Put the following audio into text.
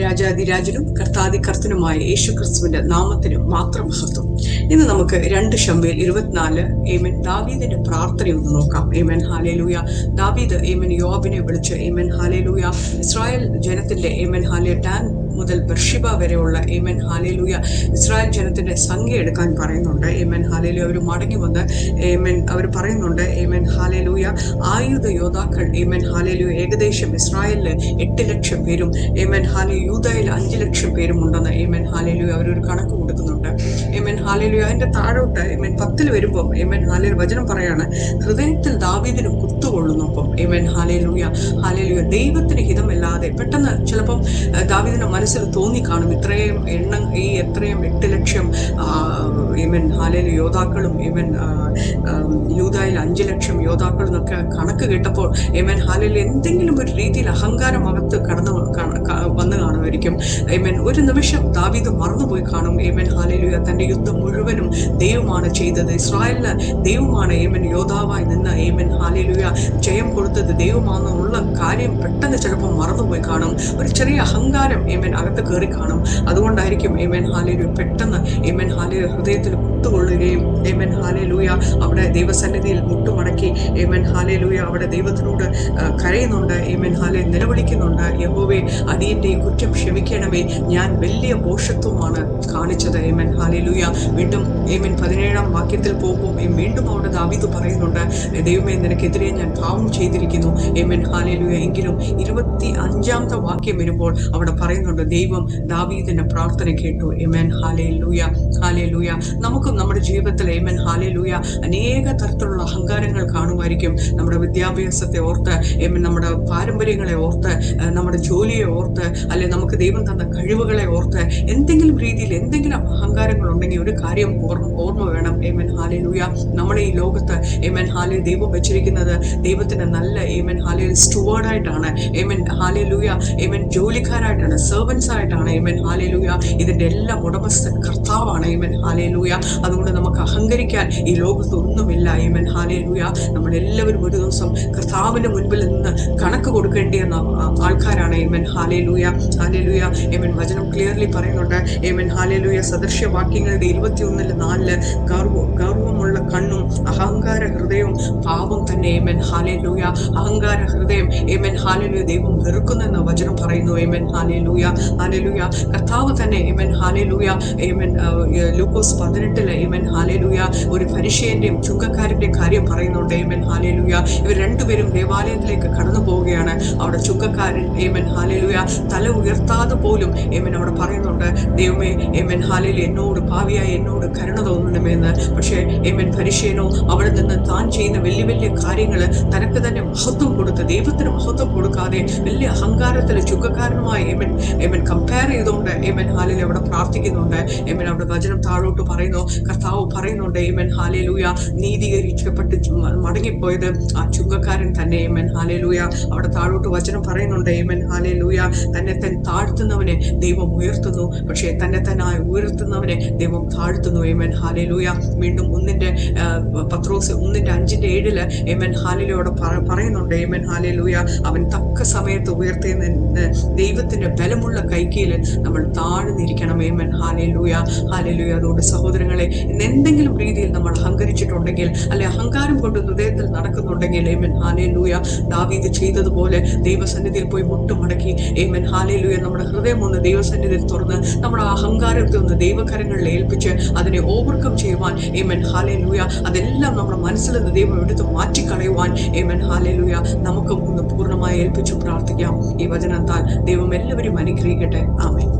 രാജാതിരാജനും കർത്താതി കർത്തനുമായ യേശു ക്രിസ്തുവിന്റെ നാമത്തിനും മാത്രം മഹത്വം. ഇന്ന് നമുക്ക് രണ്ട് ഷമ്പയിൽ ഇരുപത്തിനാല് ഏമൻ ദാവീദിന്റെ പ്രാർത്ഥന ഒന്ന് നോക്കാം. Amen hallelujah. ദാവീദ് ഏമൻ യോബിനെ വിളിച്ച് ഏമൻ ഹാലേലൂയ. ഇസ്രായേൽ ജനത്തിന്റെ ഏമൻ ഹാലേ ഡാൻ മുതൽ ബർഷിബ വരെയുള്ള ഏമൻ ഹാലേലൂയ ഇസ്രായേൽ ജനത്തിന്റെ സംഖ്യ എടുക്കാൻ പറയുന്നുണ്ട്. ഏമൻ ഹാലേലൂയ അവർ മടങ്ങി വന്ന് ഏമൻ അവർ പറയുന്നുണ്ട് ഏമൻ ഹാലേലൂയ ആയുധ യോദ്ധാക്കൾ ഏമൻ ഹാലേലൂയ ഏകദേശം ഇസ്രായേലിൽ എട്ട് ലക്ഷം പേരും ഏമൻ ഹാലി യൂതയിൽ അഞ്ച് ലക്ഷം പേരും ഉണ്ടെന്ന് ഏമൻ ഹാലേലൂയ അവരൊരു കണക്ക് കൊടുക്കുന്നുണ്ട്. ഏമൻ ഹാലേലൂയ അതിന്റെ താഴോട്ട് ഏമൻ പത്തിൽ വരുമ്പോൾ ഏമൻ ഹാലേലു വചനം പറയാണ് ഹൃദയത്തിൽ ദാവീദിന് കുത്തുകൊള്ളുന്നപ്പം ഏമൻ ഹാലേലൂയ ഹാലേലൂയ ദൈവത്തിന് ഹിതമല്ലാതെ പെട്ടെന്ന് ചിലപ്പം ആ, മനസ്സിൽ തോന്നി കാണും ഇത്രയും എണ്ണം ഈ എത്രയും എട്ട് ലക്ഷം ഏമൻ ഹാലയിൽ യോദ്ധാക്കളും ഏമൻ യൂതായിൽ അഞ്ച് ലക്ഷം യോദ്ധാക്കളും എന്നൊക്കെ കണക്ക് കേട്ടപ്പോൾ ഏമൻ ഹാലയിൽ എന്തെങ്കിലും ഒരു രീതിയിൽ അഹങ്കാരം അകത്ത് കടന്നു വന്ന് കാണുമായിരിക്കും. ഏമൻ ഒരു നിമിഷം ദാവീദ് മറന്നുപോയി കാണും. ഏമൻ ഹാലേലുയ തന്റെ യുദ്ധം മുഴുവനും ദൈവമാണ് ചെയ്തത്. ഇസ്രായേലിന് ദൈവമാണ് ഏമൻ യോദ്ധാവായി നിന്ന് ഏമൻ ഹാലയിലുയ ജയം കൊടുത്തത് ദൈവമാണെന്നുള്ള കാര്യം പെട്ടെന്ന് ചിലപ്പോൾ മറന്നുപോയി കാണും. ഒരു ചെറിയ അഹങ്കാരം ഏമൻ അകത്ത് കയറി കാണും. അതുകൊണ്ടായിരിക്കും ഏമൻ ഹാലയിലു പെട്ടെന്ന് ഏമൻ ഹാലയിൽ ഹൃദയത്തിൽ കുത്തുകൊള്ളുകയും ഏമൻ ഹാലേലൂയ അവിടെ ദൈവസന്നിധിയിൽ മുട്ടുമടക്കി ഏമൻ ഹാലേലൂയ അവിടെ ദൈവത്തിനോട് കരയുന്നുണ്ട് ഏമൻ ഹാലെ നിലവിളിക്കുന്നുണ്ട് യഹോവേ അടിയന്റെ കുറ്റം ക്ഷമിക്കണമേ. ഞാൻ വലിയ പോഷത്വമാണ് കാണിച്ചത് ഏമൻ ഹാലേലൂയ വീണ്ടും ഏമൻ പതിനേഴാം വാക്യത്തിൽ പോകുമ്പോൾ വീണ്ടും അവിടെ ദാവീദ് പറയുന്നുണ്ട് ദൈവമേ നിനക്കെതിരെ ഞാൻ പാവം ചെയ്തിരിക്കുന്നു ഏമൻ ഹാലേലൂയ എങ്കിലും ഇരുപത്തി അഞ്ചാമത്തെ വാക്യം വരുമ്പോൾ അവിടെ പറയുന്നുണ്ട് ദൈവം ദാവീദിന്റെ പ്രാർത്ഥന കേട്ടു ഏമൻ ഹാലേ ലൂയ ഹാലേ ലൂയ നമുക്കും നമ്മുടെ ജീവിതത്തിൽ ഏമൻ ഹാലേ ലൂയ അനേക തരത്തിലുള്ള അഹങ്കാരങ്ങൾ കാണുമായിരിക്കും നമ്മുടെ വിദ്യാഭ്യാസത്തെ ഓർത്ത് ഏമൻ നമ്മുടെ പാരമ്പര്യങ്ങളെ ഓർത്ത് നമ്മുടെ ജോലിയെ ഓർത്ത് അല്ലെ നമുക്ക് ദൈവം തന്ന കഴിവുകളെ ഓർത്ത് എന്തെങ്കിലും രീതിയിൽ എന്തെങ്കിലും അഹങ്കാരങ്ങൾ ഉണ്ടെങ്കിൽ ഒരു കാര്യം ഓർമ്മ ഓർമ്മ വേണം ഏമൻ ഹാലേ ലൂയ നമ്മുടെ ഈ ലോകത്ത് ഏമൻ ഹാലേ ദൈവം വെച്ചിരിക്കുന്നത് ദൈവത്തിന് നല്ല ഏമൻ ഹാലേ സ്റ്റുവേർഡായിട്ടാണ്. ഏമൻ ഹാലേ ലൂയ ഏമൻ ജോലിക്കാരായിട്ടാണ് സെർവൻസ് ആയിട്ടാണ് ഏമൻ ഹാലേ ലൂയ ഇതിന്റെ എല്ലാം ഉടമസ്ഥൻ കർത്താവാണ് ഏമൻ ഹാലേ ലൂയ അതുകൊണ്ട് നമുക്ക് അഹങ്കരിക്കാൻ ഈ ലോകത്തൊന്നുമില്ല ഏമൻ ഹാലേലൂയ നമ്മളെല്ലാവരും ഒരു ദിവസം കർത്താവിന്റെ മുൻപിൽ നിന്ന് കണക്ക് കൊടുക്കേണ്ടിയെന്ന ആൾക്കാരാണ്. ഏമൻ ഹാലേ ലൂയ എമൻ വചനം ക്ലിയർലി പറയുന്നുണ്ട്. ഏമൻ ഹാലേ ലൂയ സദൃശ്യവാക്യങ്ങളുടെ ഇരുപത്തിയൊന്നിൽ നാലിൽ ഗർവ ഗർവമുള്ള കണ്ണും അഹങ്കാര ഹൃദയവും പാപം തന്നെ. ഏമൻ ഹാലേ ലൂയ അഹങ്കാര ഹൃദയം. ഏമൻ ഹാലേ ദൈവം വെറുക്കുന്നെന്ന വചനം പറയുന്നു. ഏമൻ ഹാലേ ലൂയ ഹാലേ ലൂയ കർത്താവ് തന്നെ എമൻ ആ, ഏ, ലൂക്കോസ് പതിനെട്ടിൽ ഏമൻ ഹാലേ ലൂയ ഒരു പരിശയന്റെയും ചുങ്കക്കാരന്റെയും കാര്യം പറയുന്നുണ്ട്. ഏമൻ ഹാലേ ലൂയ ഇവർ രണ്ടുപേരും ദേവാലയത്തിലേക്ക് കടന്നു അവിടെ ചുക്കക്കാരൻ ഏമൻ ഹാലലുയ ലൂയ തല ഉയർത്താതെ പോലും ഏമൻ അവിടെ പറയുന്നുണ്ട് ദൈവമേ ഏമൻ ഹാലയിൽ എന്നോട് ഭാവിയായി എന്നോട് കരുണ തോന്നണമെന്ന് പക്ഷേ ഏമൻ പരിശയനോ അവിടെ നിന്ന് താൻ ചെയ്യുന്ന വലിയ വലിയ കാര്യങ്ങൾ തനക്ക് തന്നെ മഹത്വം കൊടുത്ത് ദൈവത്തിന് മഹത്വം കൊടുക്കാതെ വലിയ അഹങ്കാരത്തിൽ ചുക്കക്കാരനുമായി ഏമൻ ഏമൻ കമ്പയർ ചെയ്തുകൊണ്ട് ഏമൻ ഹാലിൽ അവിടെ പ്രാർത്ഥിക്കുന്നുണ്ട്. ഏമൻ അവിടെ വചനം താഴോട്ട് പറയുന്നു കർത്താവ് പറയുന്നുണ്ട് ഏമൻ ഹാലലുയ നീതീകരിക്കപ്പെട്ട് മടങ്ങിപ്പോയത് ആ ചുങ്കക്കാരൻ തന്നെ ഏമൻ ഹാലലുയ അവിടെ താഴോട്ട് വചനം പറയുന്നുണ്ട്. ഏമൻ ഹാലേലൂയ തന്നെ തൻ താഴ്ത്തുന്നവനെ ദൈവം ഉയർത്തുന്നു. പക്ഷേ തന്നെ തന്നായി ഉയർത്തുന്നവനെ ദൈവം താഴ്ത്തുന്നു. ഏമൻ ഹാലേലൂയ വീണ്ടും ഒന്നിന്റെ പത്രോസ് ഒന്നിന്റെ അഞ്ചിന്റെ ഏഴിൽ ഏമൻ ഹാലിലൂടെ പറയുന്നുണ്ട്. ഏമൻ ഹാലേലൂയ അവൻ തക്ക സമയത്ത് ഉയർത്തുന്ന ദൈവത്തിന്റെ ബലമുള്ള കൈക്കീയിൽ നമ്മൾ താഴ്ന്നിരിക്കണം. ഏമൻ ഹാലേ ലൂയ ഹാലേ ലൂയ അതുകൊണ്ട് സഹോദരങ്ങളെ എന്തെങ്കിലും രീതിയിൽ നമ്മൾ അഹങ്കരിച്ചിട്ടുണ്ടെങ്കിൽ അല്ലെ അഹങ്കാരം കൊണ്ട് ഹൃദയത്തിൽ നടക്കുന്നുണ്ടെങ്കിൽ ഏമൻ ഹാലേലൂയ ദാവീദ് ചെയ്തതുപോലെ ദൈവസന്നിധിയിൽ പോയി മുട്ടുമടക്കി. ഏമൻ ഹാലയിലൂയ നമ്മുടെ ഹൃദയം ഒന്ന് ദൈവസന്നിധിയിൽ തുറന്ന് നമ്മുടെ അഹങ്കാരത്തെ ഒന്ന് ദൈവകരങ്ങളിൽ ഏൽപ്പിച്ച് അതിനെ ഓവർകം ചെയ്യുവാൻ. ഏമൻ ഹാലയിലൂയ അതെല്ലാം നമ്മുടെ മനസ്സിൽ നിന്ന് ദൈവം എടുത്ത് മാറ്റിക്കളയുവാൻ. ഏമൻ ഹാലയിലൂയ നമുക്കും ഒന്ന് പൂർണമായി ഏൽപ്പിച്ചു പ്രാർത്ഥിക്കാം. ഈ വചനത്താൽ ദൈവം എല്ലാവരും അനുഗ്രഹിക്കട്ടെ. ആമേൻ